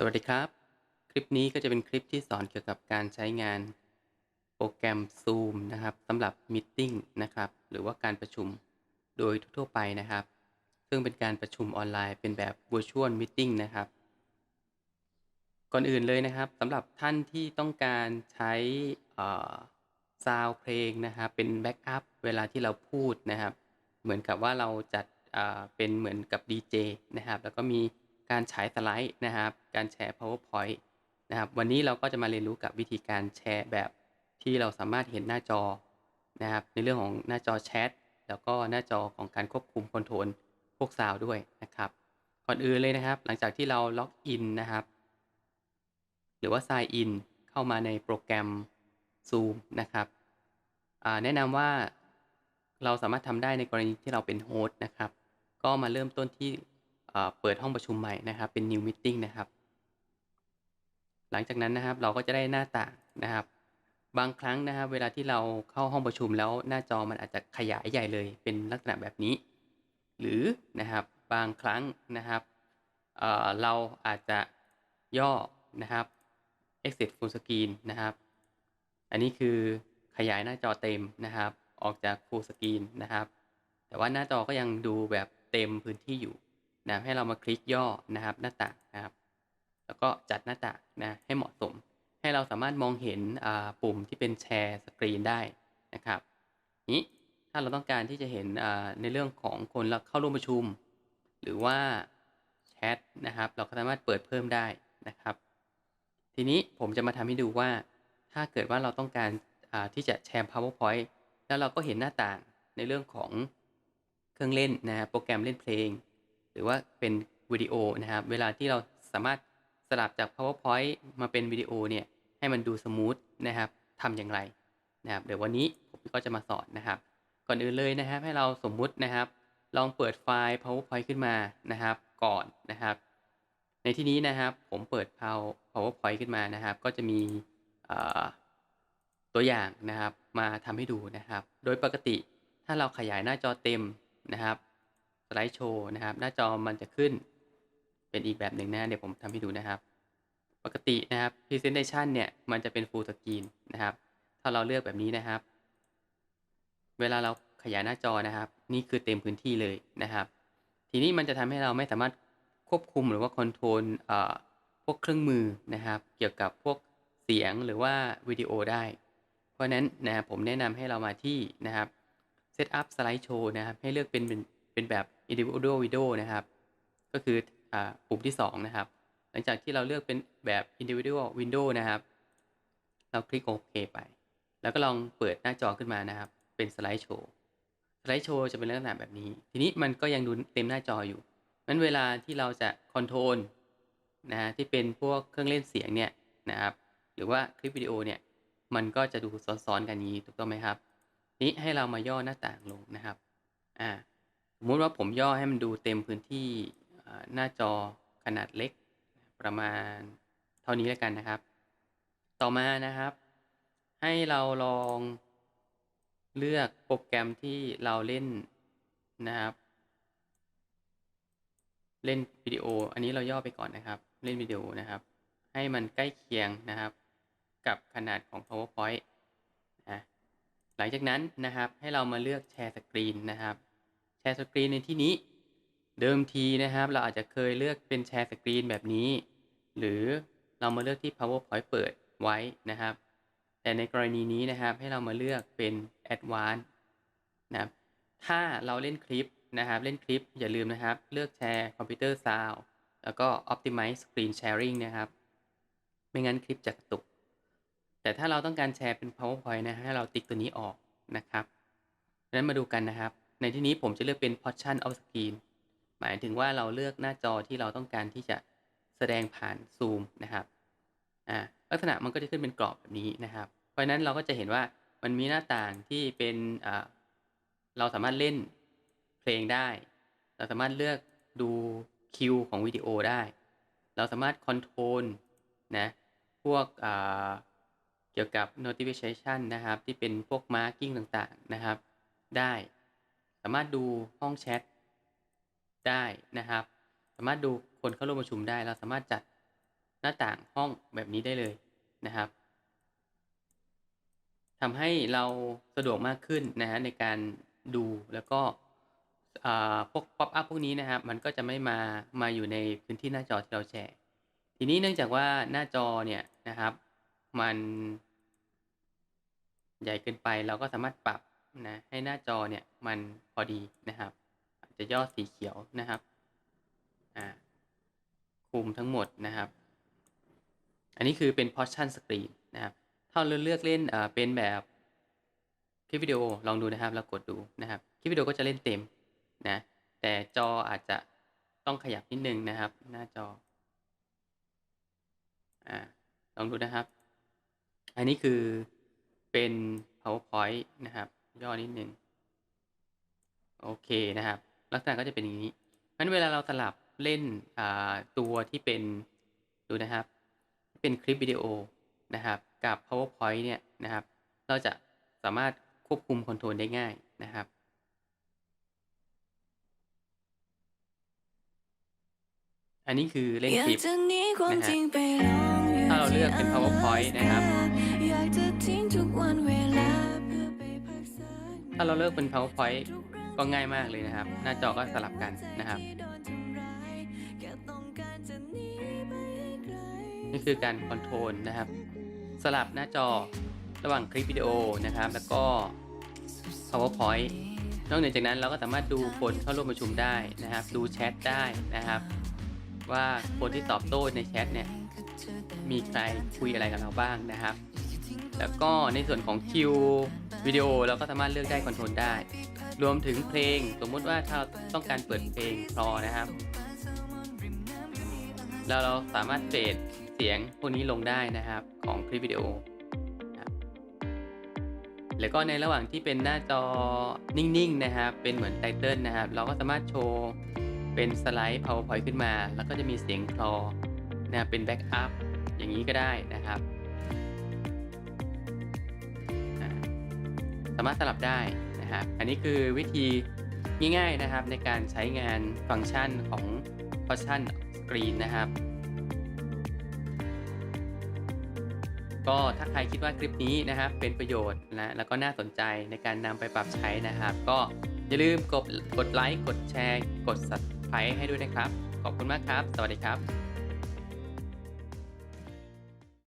สวัสดีครับ คลิปนี้ก็จะเป็นคลิปที่สอนเกี่ยวกับการใช้งานโปรแกรม Zoom นะครับสำหรับม e e นะครับ หรือว่าการประชุมโดยทั่วไปนะครับ ซึ่งเป็นการประชุมออนไลน์เป็นแบบ Virtual Meeting นะครับ ก่อนอื่นเลยนะครับสำหรับท่านที่ต้องการใช้ซาวเพลงนะครับเป็นแบ็กอัพเวลาที่เราพูดนะครับ เหมือนกับว่าเราจัดเป็นเหมือนกับ DJ นะครับ แล้วก็มี การฉายสไลด์นะครับ การแชร์ powerpoint นะครับ วันนี้เราก็จะมาเรียนรู้กับวิธีการแชร์แบบที่เราสามารถเห็นหน้าจอนะครับ ในเรื่องของหน้าจอแชทแล้วก็หน้าจอของการควบคุมคอนโทรลพวกซาวด้วยนะครับก่อนอื่นเลยนะครับ หลังจากที่เราล็อกอินนะครับ หรือว่า sign in เข้ามาในโปรแกรม Zoom นะครับแนะนำว่าเราสามารถทำได้ในกรณีที่เราเป็นโฮสต์นะครับ ก็มาเริ่มต้นที่ เปิดห้องประชุมใหม่นะครับเป็น new meeting นะครับ หลังจากนั้นนะครับเราก็จะได้หน้าต่างนะครับ บางครั้งนะครับ เวลาที่เราเข้าห้องประชุมแล้วหน้าจอมันอาจจะขยายใหญ่เลย เป็นลักษณะแบบนี้ หรือนะครับบางครั้งนะครับเเราอาจจะย่อนะครับ exit full screen นะครับ อันนี้คือขยายหน้าจอเต็มนะครับ ออกจาก full screen นะครับ แต่ว่าหน้าจอก็ยังดูแบบเต็มพื้นที่อยู่ นะให้เรามาคลิกย่อนะครับหน้าต่างนะครับ แล้วก็จัดหน้าต่างนะให้เหมาะสม ให้เราสามารถมองเห็นปุ่มที่เป็นแชร์สกรีนได้นะครับนี้ถ้าเราต้องการที่จะเห็นในเรื่องของคนเข้าร่วมประชุม หรือว่าแชทนะครับ เราก็สามารถเปิดเพิ่มได้นะครับ ทีนี้ผมจะมาทำให้ดูว่า ถ้าเกิดว่าเราต้องการที่จะแชร์ powerpoint แล้วเราก็เห็นหน้าต่างในเรื่องของเครื่องเล่นนะโปรแกรมเล่นเพลง รือว่าเป็นวิดีโอนะครับ เวลาที่เราสามารถสลับจาก powerpoint มาเป็นวิดีโอเนี่ยให้มันดูสมูทนะครับทำอย่างไรนะครับ เดี๋ยววันนี้ผมก็จะมาสอนนะครับ ก่อนอื่นเลยนะครับให้เราสมมุตินะครับ ลองเปิดไฟล์ powerpoint ขึ้นมานะครับ ก่อนนะครับ ในที่นี้นะครับผมเปิด powerpoint ขึ้นมานะครับ ก็จะมีตัวอย่างนะครับ มาทำให้ดูนะครับ โดยปกติถ้าเราขยายหน้าจอเต็มนะครับ สไลด์โชว์นะครับ หน้าจอมันจะขึ้นเป็นอีกแบบหนึ่งนะ เดี๋ยวผมทำให้ดูนะครับ ปกตินะครับ Presentation เนี่ย มันจะเป็น Full Screen นะครับ ถ้าเราเลือกแบบนี้นะครับ เวลาเราขยายหน้าจอนะครับ นี่คือเต็มพื้นที่เลยนะครับ ทีนี้มันจะทำให้เราไม่สามารถควบคุมหรือว่าคอนโทรลพวกเครื่องมือนะครับ เกี่ยวกับพวกเสียงหรือว่าวิดีโอได้ เพราะนั้นนะครับผมแนะนำให้เรามาที่นะครับ Setup Slide Show นะครับ ให้เลือกเป็น เป็นแบบ individual window นะครับ ก็คืออปุ่มที่ 2 นะครับ หลังจากที่เราเลือกเป็นแบบ individual window นะครับ เราคลิกโอเคไป แล้วก็ลองเปิดหน้าจอขึ้นมานะครับ เป็นสไลด์โชว์สไลด์โชว์จะเป็นลักษณะแบบนี้ ทีนี้มันก็ยังดูเต็มหน้าจออยู่นั้นเวลาที่เราจะคอนโทรลนะที่เป็นพวกเครื่องเล่นเสียงเนี่ยนะครับ หรือว่าคลิปวิดีโอเนี่ยมันก็จะดูซ้อนๆกันนี้ถูกต้องไหมครับ นี้ให้เรามาย่อหน้าต่างลงนะครับ อ่า สมมุติว่าผมย่อให้มันดูเต็มพื้นที่หน้าจอขนาดเล็ก ประมาณเท่านี้แล้วกันนะครับ ต่อมานะครับ ให้เราลองเลือกโปรแกรมที่เราเล่นนะครับ เล่นวิดีโอ อันนี้เราย่อไปก่อนนะครับ เล่นวิดีโอนะครับ ให้มันใกล้เคียงนะครับ กับขนาดของ powerpoint นะหลังจากนั้นนะครับให้เรามาเลือกแชร์สกรีนนะครับ ร์สกรีนในที่นี้ เดิมทีนะครับ เราอาจจะเคยเลือกเป็นแชร์สกรีนแบบนี้ หรือเรามาเลือกที่ powerpoint เปิดไว้นะครับ แต่ในกรณีนี้นะครับให้เรามาเลือกเป็น advanced นะครับถ้าเราเล่นคลิปนะครับเล่นคลิปอย่าลืมนะครับ เลือกแชร์คอมพิวเตอร์ซาวแล้วก็ optimize screen sharing นะครับ ไม่งั้นคลิปจะกระตุก แต่ถ้าเราต้องการแชร์เป็น powerpoint นะให้เราติ๊กตัวนี้ออกนะครับดังนั้นมาดูกันนะครับ ในที่นี้ผมจะเลือกเป็น portion of screen หมายถึงว่าเราเลือกหน้าจอที่เราต้องการที่จะแสดงผ่านซูมนะครับอ่าลักษณะมันก็จะขึ้นเป็นกรอบแบบนี้นะครับ เพราะฉะนั้นเราก็จะเห็นว่ามันมีหน้าต่างที่เป็นอ่าเราสามารถเล่นเพลงได้ เราสามารถเลือกดูคิวของวิดีโอได้ เราสามารถคอนโทรลนะ พวกเกี่ยวกับ notification นะครับ ที่เป็นพวก marking ต่างๆนะครับ ได้ามารถดูห้องแชทได้นะครับ สามารถดูคนเข้าร่วมประชุมได้ เราสามารถจัดหน้าต่างห้องแบบนี้ได้เลยนะครับทำให้เราสะดวกมากขึ้นนะฮะในการดูแล้วก็พวกป๊อปอัพพวกนี้นะครับ มันก็จะไม่มามาอยู่ในพื้นที่หน้าจอที่เราแชร์ ทีนี้เนื่องจากว่าหน้าจอเนี่ยนะครับ มัน ใหญ่เกินไปเราก็สามารถปรับ นะให้หน้าจอเนี่ยมันพอดีนะครับ อาจจะย่อสีเขียวนะครับอ่าคุมทั้งหมดนะครับ อันนี้คือเป็น portion screen นะครับ ถ้าเราเลือกเล่นอ่าเป็นแบบคลิปวิดีโอลองดูนะครับแล้วกดดูนะครับคลิปวิดีโอก็จะเล่นเต็มนะแต่จออาจจะต้องขยับนิดนึงนะครับ หน้าจออ่าลองดูนะครับ อันนี้คือเป็น powerpoint นะครับ ย่อนิดนึงโอเคนะครับ ลักษณะก็จะเป็นอย่างนี้งั้นเวลาเราสลับเล่นอ่าตัวที่เป็นดูนะครับ เป็นคลิปวิดีโอนะครับกับ powerpoint เนี่ยนะครับ เราจะสามารถควบคุมคอนโทรลได้ง่ายนะครับอันนี้คือเล่นคลิปอยากจะหนีความนะฮะจริงไปลองอยู่ถ้าเราเลือกเป็น powerpoint นะครับ ถ้าเราเลือกเป็น powerpoint ก็ง่ายมากเลยนะครับ หน้าจอก็สลับกันนะครับแค่ต้องการจะหนีไปให้ไกลนี่คือการคอนโทรลนะครับ สลับหน้าจอระหว่างคลิปวิดีโอนะครับ แล้วก็ powerpoint นอกเหนือจากนั้นเราก็สามารถดูคนเข้าร่วมประชุมได้นะครับ ดูแชทได้นะครับ ว่าคนที่ตอบโต้ในแชทเนี่ยมีใครคุยอะไรกับเราบ้างนะครับ แล้วก็ในส่วนของคิววิดีโอเราก็สามารถเลือกได้คอนโทรลได้ รวมถึงเพลงสมมุติว่าถ้าเราต้องการเปิดเพลงคลอนะครับ แล้วเราสามารถเฟดเสียงพวกนี้ลงได้นะครับของคลิปวิดีโอแล้วก็ในระหว่างที่เป็นหน้าจอนิ่งๆนะครับ เป็นเหมือนไตเติลนะครับ เราก็สามารถโชว์เป็นสไลด์ powerpoint ขึ้นมา แล้วก็จะมีเสียงคลอนะเป็นแบ็กอัพอย่างนี้ก็ได้นะครับ สามารถสลับได้นะครับ อันนี้คือวิธีง่ายๆนะครับในการใช้งานฟังก์ชันของ Function Screen นะครับ ก็ถ้าใครคิดว่าคลิปนี้นะครับเป็นประโยชน์นะแล้วก็น่าสนใจในการนำไปปรับใช้นะครับ ก็อย่าลืมกดกดไลค์กดแชร์ กด subscribe ให้ด้วยนะครับ ขอบคุณมากครับ สวัสดีครับ